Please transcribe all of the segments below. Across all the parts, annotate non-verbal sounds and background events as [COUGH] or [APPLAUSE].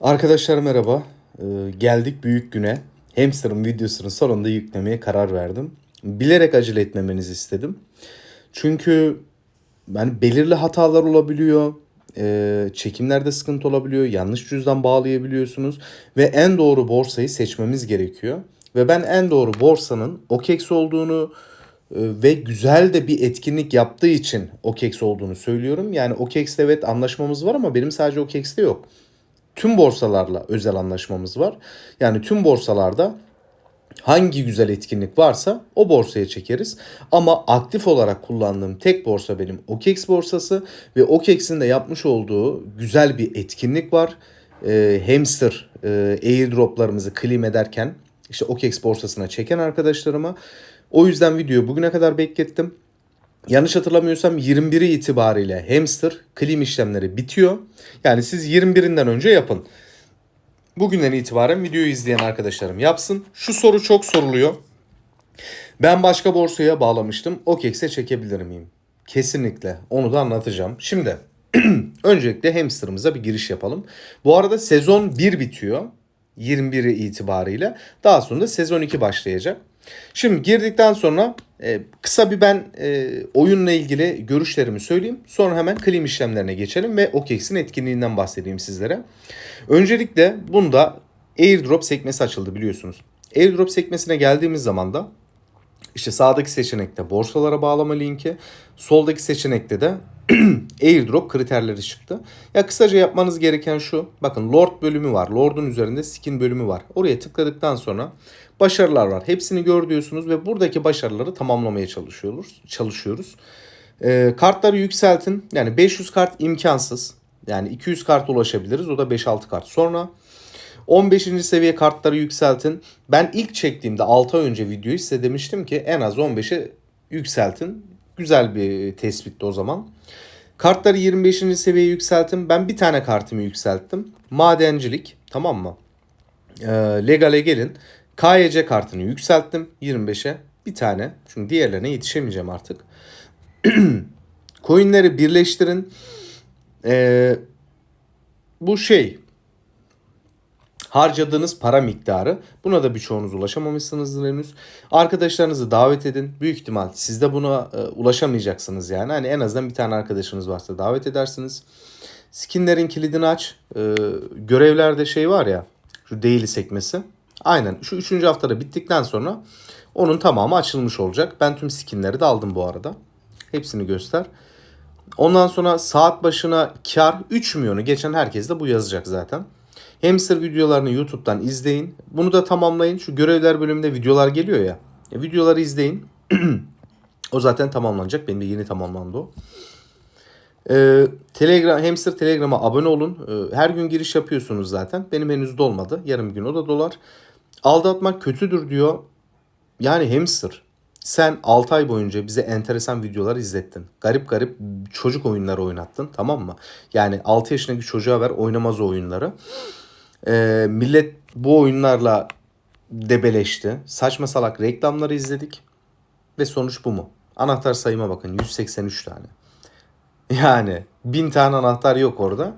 Arkadaşlar merhaba. Ee, geldik büyük güne. Hamster'ın videosunun sonunda yüklemeye karar verdim. Bilerek acele etmemenizi istedim. Çünkü yani belirli hatalar olabiliyor. Ee, çekimlerde sıkıntı olabiliyor. Yanlış cüzdan bağlayabiliyorsunuz. Ve en doğru borsayı seçmemiz gerekiyor. Ve ben en doğru borsanın OKEX olduğunu e, ve güzel de bir etkinlik yaptığı için OKEX olduğunu söylüyorum. Yani OKEX'te evet anlaşmamız var ama benim sadece OKEX'te yok tüm borsalarla özel anlaşmamız var. Yani tüm borsalarda hangi güzel etkinlik varsa o borsaya çekeriz. Ama aktif olarak kullandığım tek borsa benim OKEX borsası ve OKEX'in de yapmış olduğu güzel bir etkinlik var. Ee, hamster e, airdroplarımızı claim ederken işte OKEX borsasına çeken arkadaşlarıma. O yüzden videoyu bugüne kadar beklettim. Yanlış hatırlamıyorsam 21'i itibariyle hamster claim işlemleri bitiyor. Yani siz 21'inden önce yapın. Bugünden itibaren videoyu izleyen arkadaşlarım yapsın. Şu soru çok soruluyor. Ben başka borsaya bağlamıştım. OKEX'e çekebilir miyim? Kesinlikle. Onu da anlatacağım. Şimdi [CLEARS THROAT] öncelikle hamsterımıza bir giriş yapalım. Bu arada sezon 1 bitiyor. 21'i itibariyle. Daha sonra da sezon 2 başlayacak. Şimdi girdikten sonra e, kısa bir ben e, oyunla ilgili görüşlerimi söyleyeyim. Sonra hemen claim işlemlerine geçelim ve OKEX'in etkinliğinden bahsedeyim sizlere. Öncelikle bunda airdrop sekmesi açıldı biliyorsunuz. Airdrop sekmesine geldiğimiz zaman da işte sağdaki seçenekte borsalara bağlama linki, soldaki seçenekte de [CLEARS THROAT] airdrop kriterleri çıktı. Ya kısaca yapmanız gereken şu. Bakın Lord bölümü var. Lord'un üzerinde skin bölümü var. Oraya tıkladıktan sonra başarılar var. Hepsini gör diyorsunuz ve buradaki başarıları tamamlamaya çalışıyoruz. Çalışıyoruz. Ee, kartları yükseltin. Yani 500 kart imkansız. Yani 200 kart ulaşabiliriz. O da 5-6 kart sonra. 15. seviye kartları yükseltin. Ben ilk çektiğimde 6 ay önce videoyu size demiştim ki en az 15'e yükseltin. Güzel bir tespitti o zaman. Kartları 25. seviyeye yükseltin. Ben bir tane kartımı yükselttim. Madencilik tamam mı? Ee, legale gelin. KYC kartını yükselttim 25'e. Bir tane. Çünkü diğerlerine yetişemeyeceğim artık. [CLEARS THROAT] Coinleri birleştirin. Ee, bu şey harcadığınız para miktarı. Buna da birçoğunuz ulaşamamışsınızdır henüz. Arkadaşlarınızı davet edin. Büyük ihtimal siz de buna e, ulaşamayacaksınız yani. Hani en azından bir tane arkadaşınız varsa davet edersiniz. Skinlerin kilidini aç. E, görevlerde şey var ya. Şu daily sekmesi. Aynen şu üçüncü haftada bittikten sonra onun tamamı açılmış olacak. Ben tüm skinleri de aldım bu arada. Hepsini göster. Ondan sonra saat başına kar 3 milyonu geçen herkes de bu yazacak zaten. Hamster videolarını YouTube'dan izleyin. Bunu da tamamlayın. Şu görevler bölümünde videolar geliyor ya. ya videoları izleyin. [CLEARS THROAT] o zaten tamamlanacak. Benim de yeni tamamlandı o. Ee, Telegram, Hamster Telegram'a abone olun. Ee, her gün giriş yapıyorsunuz zaten. Benim henüz dolmadı. Yarım gün o da dolar. Aldatmak kötüdür diyor. Yani Hamster sen 6 ay boyunca bize enteresan videolar izlettin. Garip garip çocuk oyunları oynattın tamam mı? Yani 6 yaşındaki çocuğa ver oynamaz o oyunları. Ee, millet bu oyunlarla debeleşti. Saçma salak reklamları izledik. Ve sonuç bu mu? Anahtar sayıma bakın 183 tane. Yani bin tane anahtar yok orada.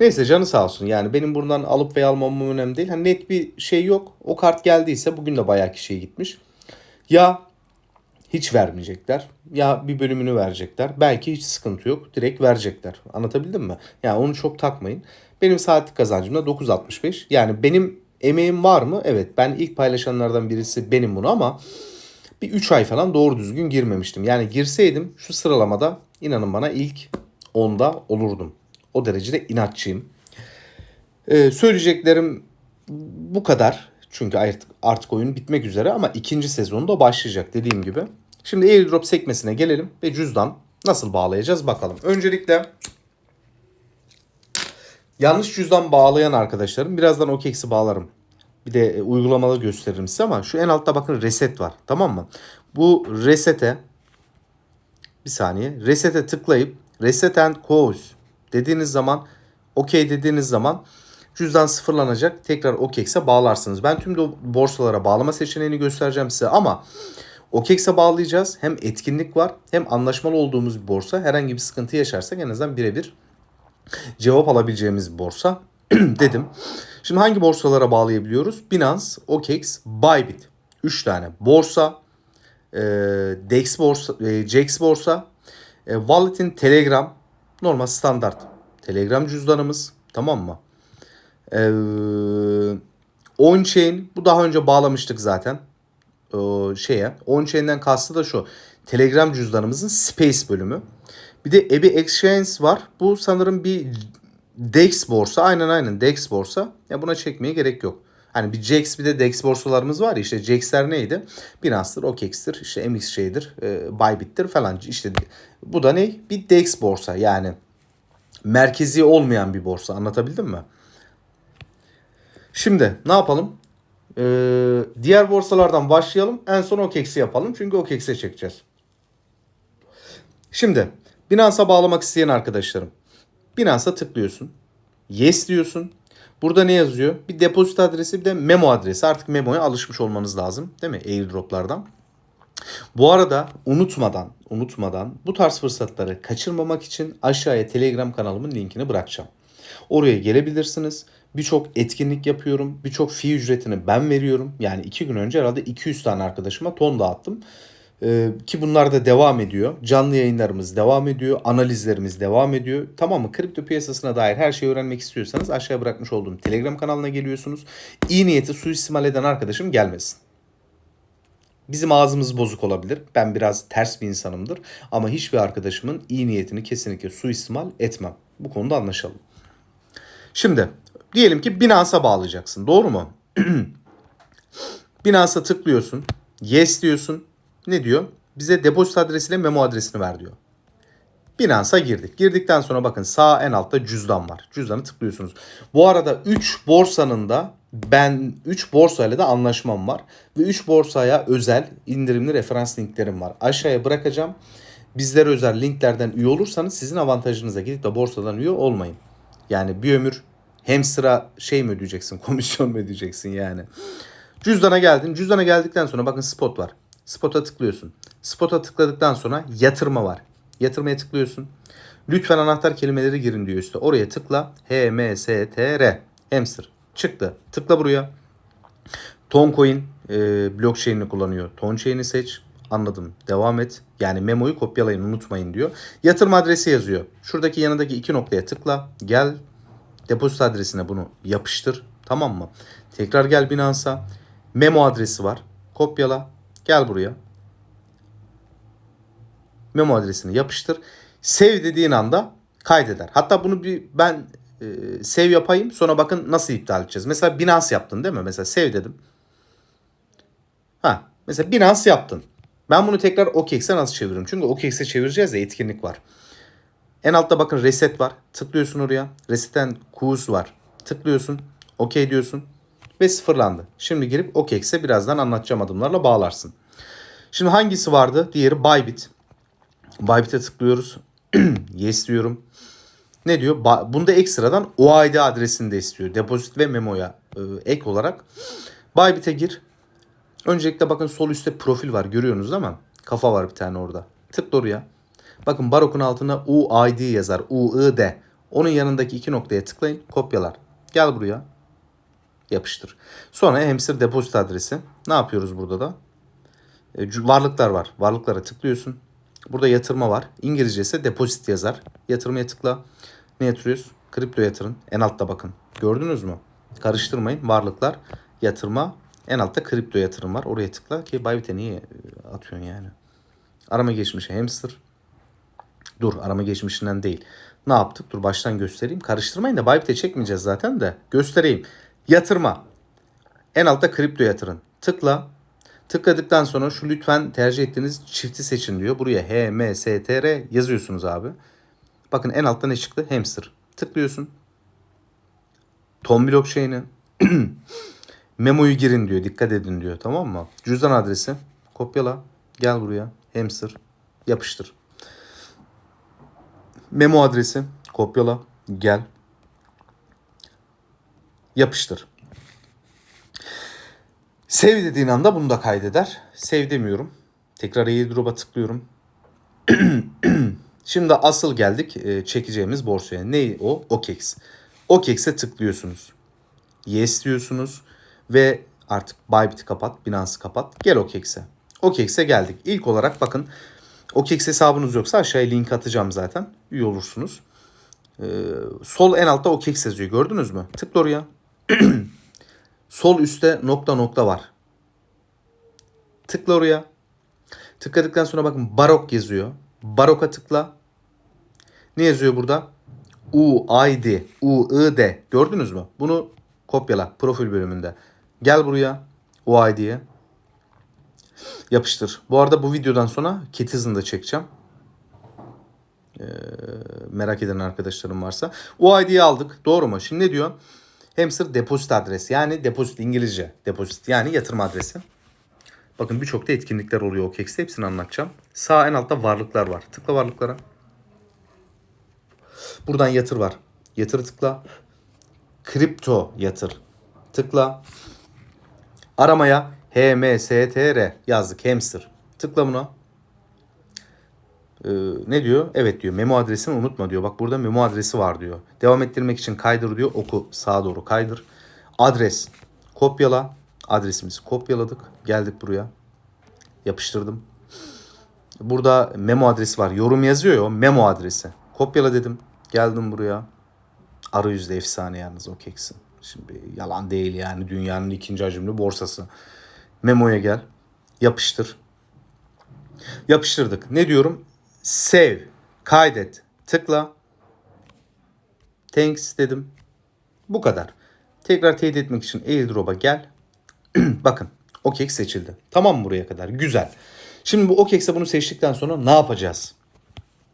Neyse canı sağ olsun. Yani benim buradan alıp veya almamam önemli değil. Hani net bir şey yok. O kart geldiyse bugün de bayağı kişiye gitmiş. Ya hiç vermeyecekler. Ya bir bölümünü verecekler. Belki hiç sıkıntı yok. Direkt verecekler. Anlatabildim mi? Yani onu çok takmayın. Benim saatlik kazancım da 9.65. Yani benim emeğim var mı? Evet ben ilk paylaşanlardan birisi benim bunu ama bir 3 ay falan doğru düzgün girmemiştim. Yani girseydim şu sıralamada inanın bana ilk 10'da olurdum. O derecede inatçıyım. Ee, söyleyeceklerim bu kadar. Çünkü artık, artık oyun bitmek üzere ama ikinci sezonda başlayacak dediğim gibi. Şimdi airdrop sekmesine gelelim ve cüzdan nasıl bağlayacağız bakalım. Öncelikle yanlış cüzdan bağlayan arkadaşlarım birazdan OKEX'i bağlarım. Bir de e, uygulamalı gösteririm size ama şu en altta bakın reset var tamam mı? Bu resete bir saniye resete tıklayıp reset and cause dediğiniz zaman okey dediğiniz zaman cüzdan sıfırlanacak. Tekrar OKEX'e bağlarsınız. Ben tüm borsalara bağlama seçeneğini göstereceğim size ama OKEX'e bağlayacağız. Hem etkinlik var hem anlaşmalı olduğumuz bir borsa. Herhangi bir sıkıntı yaşarsak en azından birebir cevap alabileceğimiz bir borsa. [CLEARS THROAT] dedim. Şimdi hangi borsalara bağlayabiliyoruz? Binance, OKEx, Bybit. 3 tane borsa. E, Dex borsa, e, Jax borsa. E, Wallet'in Telegram. Normal standart. Telegram cüzdanımız. Tamam mı? E, On-chain. Bu daha önce bağlamıştık zaten. O şeye. On-chain'den kastı da şu. Telegram cüzdanımızın Space bölümü. Bir de EBI Exchange var. Bu sanırım bir DEX borsa. Aynen aynen DEX borsa. Ya buna çekmeye gerek yok. Hani bir JAX bir de DEX borsalarımız var ya işte JAX'ler neydi? Binance'dır, OKEX'tir, işte MXJ'dir, e, Bybit'tir falan. İşte bu da ne? Bir DEX borsa yani merkezi olmayan bir borsa. Anlatabildim mi? Şimdi ne yapalım? Ee, diğer borsalardan başlayalım. En son OKEX'i yapalım. Çünkü OKEX'e çekeceğiz. Şimdi Binance'a bağlamak isteyen arkadaşlarım. Binance'a tıklıyorsun. Yes diyorsun. Burada ne yazıyor? Bir depozit adresi bir de memo adresi. Artık memoya alışmış olmanız lazım. Değil mi? Airdrop'lardan. Bu arada unutmadan, unutmadan bu tarz fırsatları kaçırmamak için aşağıya Telegram kanalımın linkini bırakacağım. Oraya gelebilirsiniz. Birçok etkinlik yapıyorum. Birçok fi ücretini ben veriyorum. Yani iki gün önce herhalde 200 tane arkadaşıma ton dağıttım. Ee, ki bunlar da devam ediyor. Canlı yayınlarımız devam ediyor. Analizlerimiz devam ediyor. Tamam mı? Kripto piyasasına dair her şeyi öğrenmek istiyorsanız aşağıya bırakmış olduğum Telegram kanalına geliyorsunuz. İyi niyeti suistimal eden arkadaşım gelmesin. Bizim ağzımız bozuk olabilir. Ben biraz ters bir insanımdır. Ama hiçbir arkadaşımın iyi niyetini kesinlikle suistimal etmem. Bu konuda anlaşalım. Şimdi diyelim ki Binance'a bağlayacaksın. Doğru mu? [CLEARS THROAT] Binance'a tıklıyorsun. Yes diyorsun. Ne diyor? Bize depozit adresiyle memo adresini ver diyor. Binance'a girdik. Girdikten sonra bakın sağ en altta cüzdan var. Cüzdanı tıklıyorsunuz. Bu arada 3 borsanın da ben 3 borsayla da anlaşmam var. Ve 3 borsaya özel indirimli referans linklerim var. Aşağıya bırakacağım. Bizlere özel linklerden üye olursanız sizin avantajınıza gidip de borsadan üye olmayın. Yani bir ömür hem sıra şey mi ödeyeceksin, [LAUGHS] komisyon mu ödeyeceksin yani. Cüzdana geldin. Cüzdana geldikten sonra bakın spot var. Spot'a tıklıyorsun. Spot'a tıkladıktan sonra yatırma var. Yatırmaya tıklıyorsun. Lütfen anahtar kelimeleri girin diyor üstte. Oraya tıkla. H, M, S, T, R. Hamster. Çıktı. Tıkla buraya. Toncoin e, blockchain'ini kullanıyor. Tonchain'i seç. Anladım. Devam et. Yani memoyu kopyalayın unutmayın diyor. Yatırım adresi yazıyor. Şuradaki yanındaki iki noktaya tıkla. Gel depozit adresine bunu yapıştır. Tamam mı? Tekrar gel Binance'a. Memo adresi var. Kopyala. Gel buraya. Memo adresini yapıştır. Save dediğin anda kaydeder. Hatta bunu bir ben e, save yapayım. Sonra bakın nasıl iptal edeceğiz. Mesela Binance yaptın değil mi? Mesela save dedim. Ha, mesela Binance yaptın. Ben bunu tekrar OKEX'e nasıl çeviririm? Çünkü OKEX'e çevireceğiz ya etkinlik var. En altta bakın reset var. Tıklıyorsun oraya. Resetten Q'su var. Tıklıyorsun. OK diyorsun. Ve sıfırlandı. Şimdi girip OKEX'e birazdan anlatacağım adımlarla bağlarsın. Şimdi hangisi vardı? Diğeri Bybit. Bybit'e tıklıyoruz. [CLEARS THROAT] yes diyorum. Ne diyor? Ba- Bunda ekstradan OID adresini de istiyor. Depozit ve memoya e, ek olarak. Bybit'e gir. Öncelikle bakın sol üstte profil var. Görüyorsunuz değil mi? Kafa var bir tane orada. Tıkla oraya. Bakın barokun altına UID yazar. UID. Onun yanındaki iki noktaya tıklayın. Kopyalar. Gel buraya. Yapıştır. Sonra hamster depozit adresi. Ne yapıyoruz burada da? E, varlıklar var. Varlıklara tıklıyorsun. Burada yatırma var. İngilizce ise depozit yazar. Yatırmaya tıkla. Ne yatırıyoruz? Kripto yatırın. En altta bakın. Gördünüz mü? Karıştırmayın. Varlıklar, yatırma. En altta kripto yatırım var. Oraya tıkla ki Bybit'e niye e, atıyorsun yani? Arama geçmişi hamster. Dur arama geçmişinden değil. Ne yaptık? Dur baştan göstereyim. Karıştırmayın da Bybit'e çekmeyeceğiz zaten de. Göstereyim. Yatırma. En altta kripto yatırın. Tıkla. Tıkladıktan sonra şu lütfen tercih ettiğiniz çifti seçin diyor. Buraya H, M, S, T, R yazıyorsunuz abi. Bakın en altta ne çıktı? Hamster. Tıklıyorsun. Tom blockchain'i. [CLEARS THROAT] Memoyu girin diyor. Dikkat edin diyor. Tamam mı? Cüzdan adresi. Kopyala. Gel buraya. Hamster. Yapıştır. Memo adresi. Kopyala. Gel. Yapıştır. Save dediğin anda bunu da kaydeder. Save demiyorum. Tekrar airdrop'a tıklıyorum. [CLEARS THROAT] Şimdi asıl geldik e, çekeceğimiz borsaya. Ne o? OKEX. OKEX'e tıklıyorsunuz. Yes diyorsunuz ve artık Bybit'i kapat, Binance'ı kapat. Gel OKEX'e. OKEX'e geldik. İlk olarak bakın OKEX hesabınız yoksa aşağıya link atacağım zaten. Üye olursunuz. Ee, sol en altta OKEX yazıyor. Gördünüz mü? Tıkla oraya. [CLEARS THROAT] Sol üstte nokta nokta var. Tıkla oraya. Tıkladıktan sonra bakın Barok yazıyor. Barok'a tıkla. Ne yazıyor burada? UID, UID. Gördünüz mü? Bunu kopyala profil bölümünde. Gel buraya UID'ye. Yapıştır. Bu arada bu videodan sonra Citizen'ı da çekeceğim. Ee, merak eden arkadaşlarım varsa. UID'yi aldık. Doğru mu? Şimdi ne diyor? Hamster depozit adresi. Yani depozit İngilizce. Depozit yani yatırım adresi. Bakın birçok da etkinlikler oluyor OKEX'te. Hepsini anlatacağım. Sağ en altta varlıklar var. Tıkla varlıklara. Buradan yatır var. Yatır tıkla. Kripto yatır. Tıkla. Aramaya HMSTR yazdık. Hamster. Tıkla buna. Ee, ne diyor? Evet diyor. Memo adresini unutma diyor. Bak burada memo adresi var diyor. Devam ettirmek için kaydır diyor. Oku sağa doğru kaydır. Adres. Kopyala. Adresimizi kopyaladık. Geldik buraya. Yapıştırdım. Burada memo adresi var. Yorum yazıyor ya o memo adresi. Kopyala dedim. Geldim buraya. Arayüzde efsane yalnız o keksin. Şimdi yalan değil yani dünyanın ikinci hacimli borsası. Memo'ya gel. Yapıştır. Yapıştırdık. Ne diyorum? Save. Kaydet. Tıkla. Thanks dedim. Bu kadar. Tekrar teyit etmek için airdrop'a gel. [CLEARS THROAT] Bakın OKEX seçildi. Tamam mı buraya kadar? Güzel. Şimdi bu OKEX'e bunu seçtikten sonra ne yapacağız?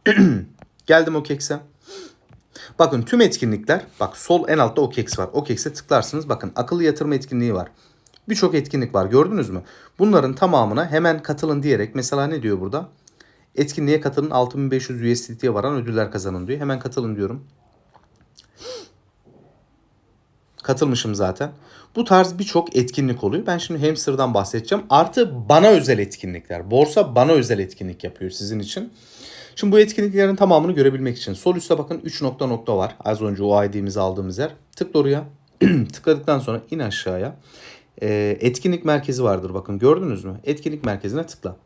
[CLEARS THROAT] Geldim OKEX'e. Bakın tüm etkinlikler bak sol en altta OKEX var. OKEX'e tıklarsınız. Bakın akıllı yatırım etkinliği var. Birçok etkinlik var gördünüz mü? Bunların tamamına hemen katılın diyerek mesela ne diyor burada? Etkinliğe katılın 6500 USDT'ye varan ödüller kazanın diyor. Hemen katılın diyorum. Katılmışım zaten. Bu tarz birçok etkinlik oluyor. Ben şimdi Hamster'dan bahsedeceğim. Artı bana özel etkinlikler. Borsa bana özel etkinlik yapıyor sizin için. Şimdi bu etkinliklerin tamamını görebilmek için sol üstte bakın 3 nokta nokta var. Az önce o ID'mizi aldığımız yer. Tıkla oraya. [CLEARS THROAT] Tıkladıktan sonra in aşağıya. Ee, etkinlik merkezi vardır bakın gördünüz mü? Etkinlik merkezine tıkla.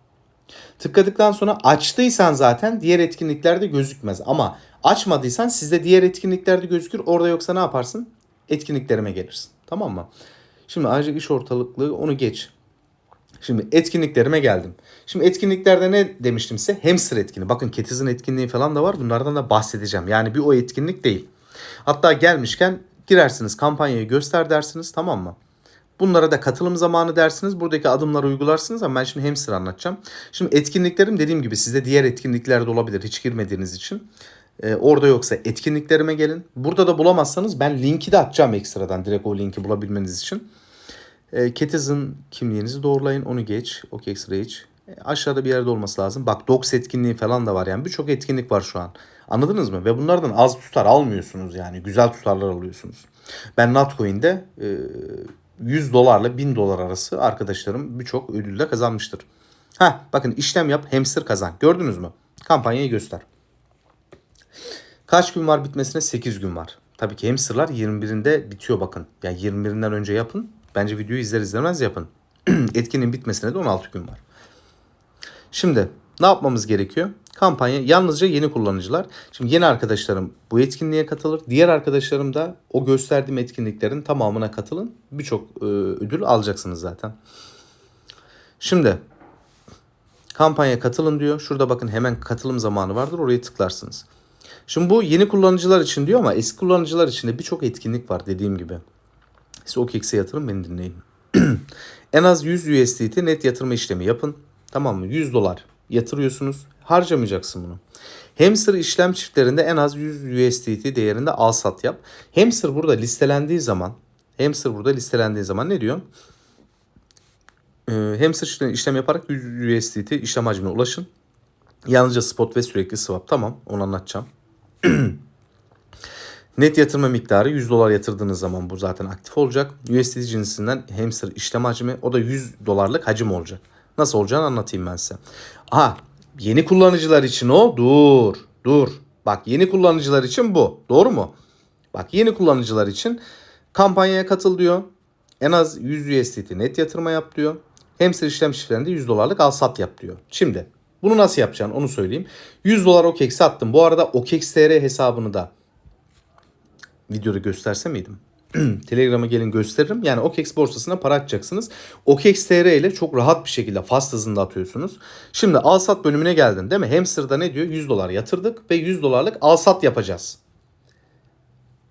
Tıkladıktan sonra açtıysan zaten diğer etkinliklerde gözükmez. Ama açmadıysan sizde diğer etkinliklerde gözükür. Orada yoksa ne yaparsın? Etkinliklerime gelirsin. Tamam mı? Şimdi ayrıca iş ortalıklığı onu geç. Şimdi etkinliklerime geldim. Şimdi etkinliklerde ne demiştim size? Hamster etkini. Bakın Ketiz'in etkinliği falan da var. Bunlardan da bahsedeceğim. Yani bir o etkinlik değil. Hatta gelmişken girersiniz kampanyayı göster dersiniz tamam mı? Bunlara da katılım zamanı dersiniz. Buradaki adımları uygularsınız ama ben şimdi hamster anlatacağım. Şimdi etkinliklerim dediğim gibi sizde diğer etkinlikler de olabilir hiç girmediğiniz için. Ee, orada yoksa etkinliklerime gelin. Burada da bulamazsanız ben linki de atacağım ekstradan direkt o linki bulabilmeniz için. E, Ketiz'in kimliğinizi doğrulayın. Onu geç. OKEX Rage. E, aşağıda bir yerde olması lazım. Bak Docs etkinliği falan da var. Yani birçok etkinlik var şu an. Anladınız mı? Ve bunlardan az tutar almıyorsunuz yani. Güzel tutarlar alıyorsunuz. Ben Notcoin'de e, 100 dolarla 1000 dolar arası arkadaşlarım birçok ödülle kazanmıştır. Ha bakın işlem yap hamster kazan. Gördünüz mü? Kampanyayı göster. Kaç gün var bitmesine? 8 gün var. Tabii ki hamsterlar 21'inde bitiyor bakın. Yani 21'inden önce yapın. Bence videoyu izler izlemez yapın. [CLEARS THROAT] Etkinin bitmesine de 16 gün var. Şimdi ne yapmamız gerekiyor? Kampanya yalnızca yeni kullanıcılar. Şimdi yeni arkadaşlarım bu etkinliğe katılır. Diğer arkadaşlarım da o gösterdiğim etkinliklerin tamamına katılın. Birçok e, ödül alacaksınız zaten. Şimdi kampanya katılın diyor. Şurada bakın hemen katılım zamanı vardır. Oraya tıklarsınız. Şimdi bu yeni kullanıcılar için diyor ama eski kullanıcılar için de birçok etkinlik var dediğim gibi. Siz OKEX'e yatırın beni dinleyin. [CLEARS THROAT] en az 100 USDT net yatırma işlemi yapın. Tamam mı? 100 dolar yatırıyorsunuz. Harcamayacaksın bunu. Hamster işlem çiftlerinde en az 100 USDT değerinde al sat yap. Hamster burada listelendiği zaman Hamster burada listelendiği zaman ne diyor? Ee, hamster işlem yaparak 100 USDT işlem hacmine ulaşın. Yalnızca spot ve sürekli swap. Tamam onu anlatacağım. [CLEARS THROAT] Net yatırma miktarı 100 dolar yatırdığınız zaman bu zaten aktif olacak. USDT cinsinden hamster işlem hacmi o da 100 dolarlık hacim olacak. Nasıl olacağını anlatayım ben size. Aha yeni kullanıcılar için o dur dur. Bak yeni kullanıcılar için bu doğru mu? Bak yeni kullanıcılar için kampanyaya katıl diyor. En az 100 USDT net yatırma yap diyor. Hamster işlem şifrelerinde 100 dolarlık al sat yap diyor. Şimdi bunu nasıl yapacaksın onu söyleyeyim. 100 dolar OKEX'e attım. Bu arada OKEX.TR hesabını da videoda gösterse miydim? [CLEARS THROAT] Telegram'a gelin gösteririm. Yani OKEX borsasına para atacaksınız. OKEX.TR ile çok rahat bir şekilde fast hızında atıyorsunuz. Şimdi al sat bölümüne geldin değil mi? Hamster'da ne diyor? 100 dolar yatırdık ve 100 dolarlık al sat yapacağız.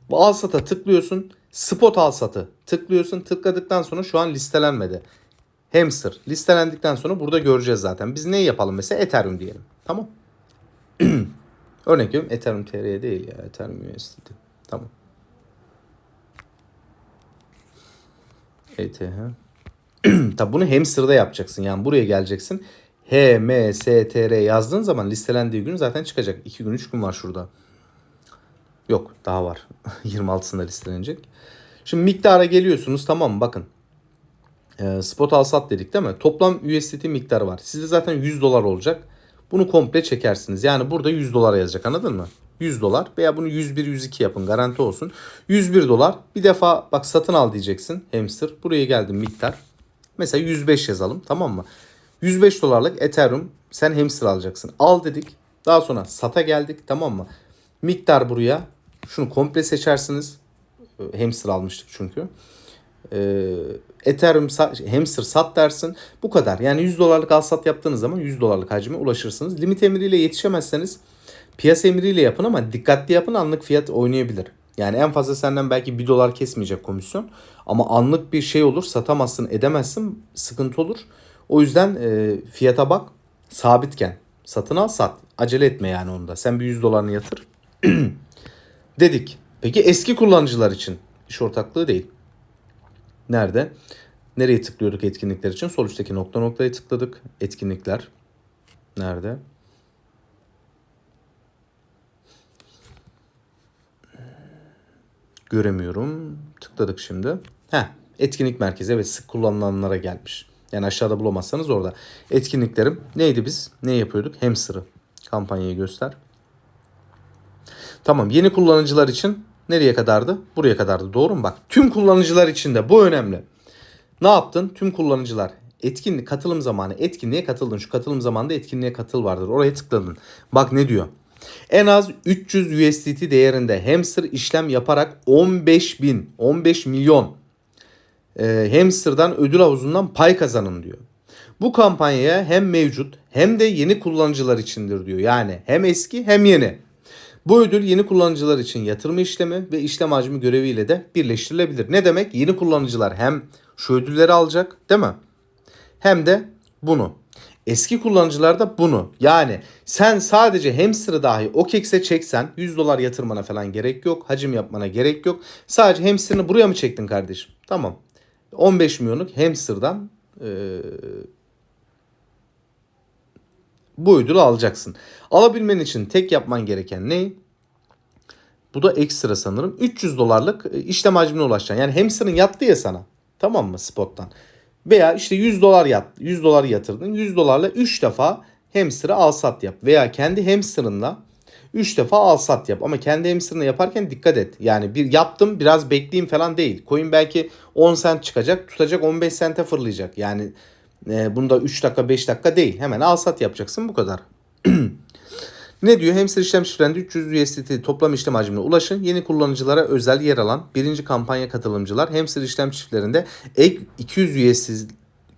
Bu al sata tıklıyorsun. Spot al satı tıklıyorsun. Tıkladıktan sonra şu an listelenmedi. Hamster listelendikten sonra burada göreceğiz zaten. Biz ne yapalım mesela? Ethereum diyelim. Tamam. [CLEARS THROAT] Örnek veriyorum Ethereum TR değil ya. Ethereum USDT. Tamam. ETH. [CLEARS THROAT] Tabi bunu hamster'da yapacaksın. Yani buraya geleceksin. H, M, S, T, R yazdığın zaman listelendiği gün zaten çıkacak. 2 gün 3 gün var şurada. Yok daha var. [LAUGHS] 26'sında listelenecek. Şimdi miktara geliyorsunuz tamam? Bakın. Ee, spot al sat dedik değil mi? Toplam USDT miktarı var. Sizde zaten 100 dolar olacak. Bunu komple çekersiniz. Yani burada 100 dolar yazacak anladın mı? 100 dolar veya bunu 101 102 yapın garanti olsun. 101 dolar bir defa bak satın al diyeceksin hamster. Buraya geldim miktar. Mesela 105 yazalım tamam mı? 105 dolarlık Ethereum sen hamster alacaksın. Al dedik. Daha sonra sata geldik tamam mı? Miktar buraya. Şunu komple seçersiniz. Ee, Hamster almıştık çünkü. Ee, Ethereum sa- hamster sat dersin. Bu kadar. Yani 100 dolarlık al sat yaptığınız zaman 100 dolarlık hacme ulaşırsınız. Limit emriyle yetişemezseniz piyasa emriyle yapın ama dikkatli yapın anlık fiyat oynayabilir. Yani en fazla senden belki 1 dolar kesmeyecek komisyon. Ama anlık bir şey olur satamazsın edemezsin sıkıntı olur. O yüzden e, fiyata bak sabitken satın al sat. Acele etme yani onda. Sen bir 100 dolarını yatır. [CLEARS THROAT] Dedik. Peki eski kullanıcılar için iş ortaklığı değil. Nerede? Nereye tıklıyorduk etkinlikler için? Sol üstteki nokta noktaya tıkladık. Etkinlikler. Nerede? Göremiyorum. Tıkladık şimdi. Heh, etkinlik merkezi evet sık kullanılanlara gelmiş. Yani aşağıda bulamazsanız orada. Etkinliklerim neydi biz? Ne yapıyorduk? Hamster'ı. Kampanyayı göster. Tamam yeni kullanıcılar için nereye kadardı? Buraya kadardı. Doğru mu? Bak tüm kullanıcılar için de bu önemli. Ne yaptın? Tüm kullanıcılar etkinlik katılım zamanı etkinliğe katıldın. Şu katılım zamanında etkinliğe katıl vardır. Oraya tıkladın. Bak ne diyor? En az 300 USDT değerinde hamster işlem yaparak 15 bin, 15 milyon e, hamsterdan ödül havuzundan pay kazanın diyor. Bu kampanyaya hem mevcut hem de yeni kullanıcılar içindir diyor. Yani hem eski hem yeni. Bu ödül yeni kullanıcılar için yatırma işlemi ve işlem hacmi göreviyle de birleştirilebilir. Ne demek? Yeni kullanıcılar hem şu ödülleri alacak değil mi? Hem de bunu. Eski kullanıcılar da bunu. Yani sen sadece hamster'ı dahi OKEX'e çeksen 100 dolar yatırmana falan gerek yok. Hacim yapmana gerek yok. Sadece hamster'ını buraya mı çektin kardeşim? Tamam. 15 milyonluk hamster'dan ee, bu ödülü alacaksın. Alabilmen için tek yapman gereken ne? Bu da ekstra sanırım. 300 dolarlık e, işlem hacmine ulaşacaksın. Yani hamster'ın yattı ya sana. Tamam mı spottan? Veya işte 100 dolar yat, 100 dolar yatırdın. 100 dolarla 3 defa hamster'ı al sat yap. Veya kendi hamster'ınla 3 defa al sat yap. Ama kendi hamster'ını yaparken dikkat et. Yani bir yaptım biraz bekleyeyim falan değil. Coin belki 10 cent çıkacak tutacak 15 sente fırlayacak. Yani e, bunda 3 dakika 5 dakika değil. Hemen al sat yapacaksın bu kadar. [CLEARS THROAT] Ne diyor? Hamster işlem şifrende 300 USDT toplam işlem hacmine ulaşın. Yeni kullanıcılara özel yer alan birinci kampanya katılımcılar Hamster işlem çiftlerinde ek 200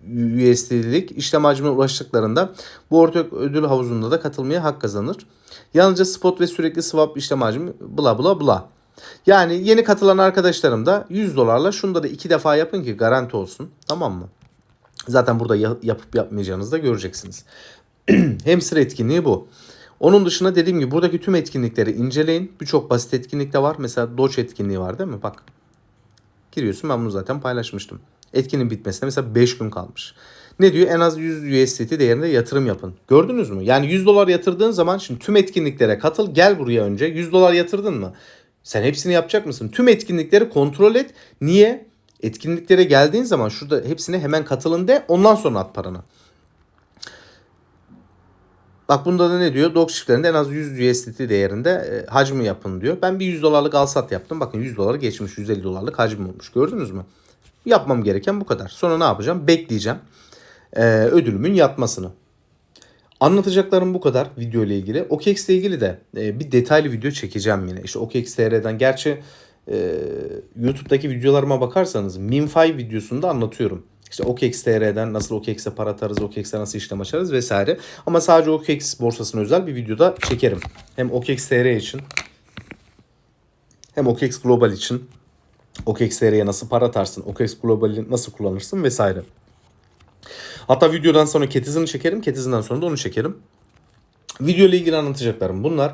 USD'lik işlem hacmine ulaştıklarında bu ortak ödül havuzunda da katılmaya hak kazanır. Yalnızca spot ve sürekli swap işlem hacmi bla bla bla. Yani yeni katılan arkadaşlarım da 100 dolarla şunu da iki defa yapın ki garanti olsun. Tamam mı? Zaten burada yapıp yapmayacağınızı da göreceksiniz. [CLEARS THROAT] Hamster etkinliği bu. Onun dışında dediğim gibi buradaki tüm etkinlikleri inceleyin. Birçok basit etkinlik de var. Mesela Doge etkinliği var değil mi? Bak. Giriyorsun ben bunu zaten paylaşmıştım. Etkinin bitmesine mesela 5 gün kalmış. Ne diyor? En az 100 USDT değerinde yatırım yapın. Gördünüz mü? Yani 100 dolar yatırdığın zaman şimdi tüm etkinliklere katıl. Gel buraya önce. 100 dolar yatırdın mı? Sen hepsini yapacak mısın? Tüm etkinlikleri kontrol et. Niye? Etkinliklere geldiğin zaman şurada hepsine hemen katılın de ondan sonra at paranı. Bak bunda da ne diyor? Dropshift'lerinde en az 100 USDT değerinde e, hacmi yapın diyor. Ben bir 100 dolarlık alsat yaptım. Bakın 100 doları geçmiş. 150 dolarlık hacim olmuş. Gördünüz mü? Yapmam gereken bu kadar. Sonra ne yapacağım? Bekleyeceğim. e, ödülümün yatmasını. Anlatacaklarım bu kadar video ile ilgili. OKX ile ilgili de e, bir detaylı video çekeceğim yine. İşte OKX TR'den gerçi e, YouTube'daki videolarıma bakarsanız MinFi videosunda anlatıyorum. İşte OKX TR'den nasıl OKX'e para atarız, OKX'e nasıl işlem açarız vesaire. Ama sadece OKX borsasına özel bir videoda çekerim. Hem OKX TR için hem OKX Global için OKX TR'ye nasıl para atarsın, OKX Global'i nasıl kullanırsın vesaire. Hatta videodan sonra Ketiz'ini çekerim. Ketiz'inden sonra da onu çekerim. Video ile ilgili anlatacaklarım bunlar.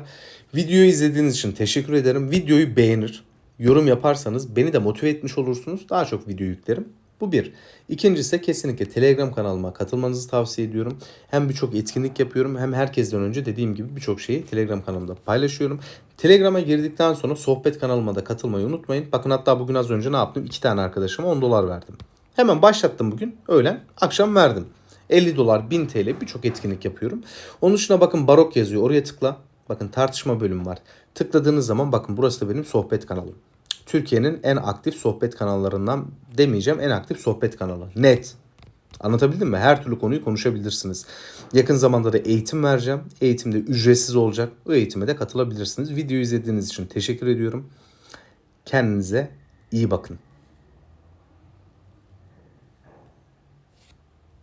Videoyu izlediğiniz için teşekkür ederim. Videoyu beğenir, yorum yaparsanız beni de motive etmiş olursunuz. Daha çok video yüklerim. Bu bir. İkincisi kesinlikle Telegram kanalıma katılmanızı tavsiye ediyorum. Hem birçok etkinlik yapıyorum hem herkesten önce dediğim gibi birçok şeyi Telegram kanalımda paylaşıyorum. Telegram'a girdikten sonra sohbet kanalıma da katılmayı unutmayın. Bakın hatta bugün az önce ne yaptım? İki tane arkadaşıma 10 dolar verdim. Hemen başlattım bugün. Öğlen akşam verdim. 50 dolar 1000 TL birçok etkinlik yapıyorum. Onun dışında bakın barok yazıyor. Oraya tıkla. Bakın tartışma bölümü var. Tıkladığınız zaman bakın burası da benim sohbet kanalım. Türkiye'nin en aktif sohbet kanallarından demeyeceğim en aktif sohbet kanalı. Net. Anlatabildim mi? Her türlü konuyu konuşabilirsiniz. Yakın zamanda da eğitim vereceğim. Eğitim de ücretsiz olacak. O eğitime de katılabilirsiniz. Videoyu izlediğiniz için teşekkür ediyorum. Kendinize iyi bakın.